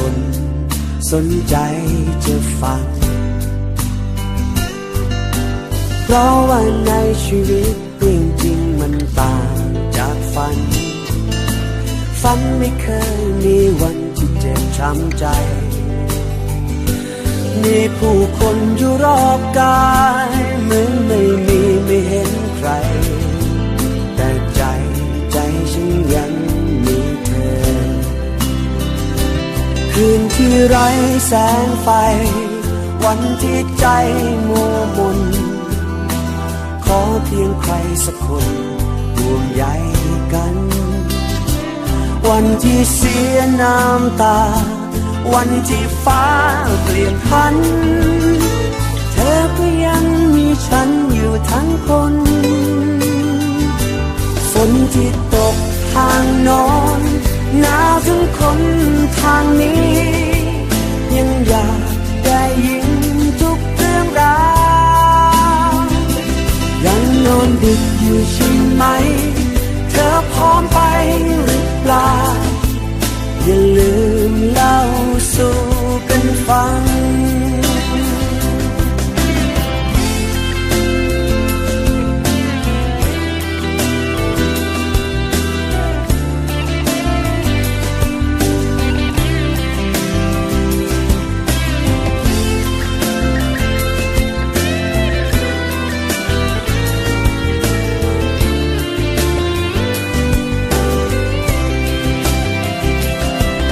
คนสนใจจะฟัง เพราะว่าในชีวิตเรื่องจริงมันต่างจากฝัน ฝันไม่เคยมีวันที่เจ็บช้ำใจ มีผู้คนอยู่รอบกาย ไร้แสงไฟ วันที่ใจมัวมนขอเพียงใครสักคนห่วงใยกัน วันที่เสียน้ำตา วันที่ฟ้าเปลี่ยนพัน เธอก็ยังมีฉันอยู่ทั้งคนฝนที่ตกทางนอนหนาวถึงคนทางนี้ ดึกอยู่ใช่ไหม เธอพร้อมไป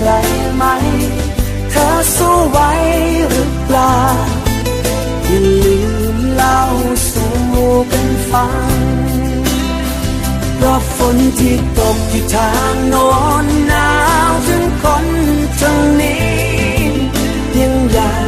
อะไรไหม เธอสู้ไหวหรือเปล่า อย่าลืมเล่าสู่กันฟังเพราะฝนที่ตกที่ทางโน้นหนาวถึงคนทางนี้ยังอยาก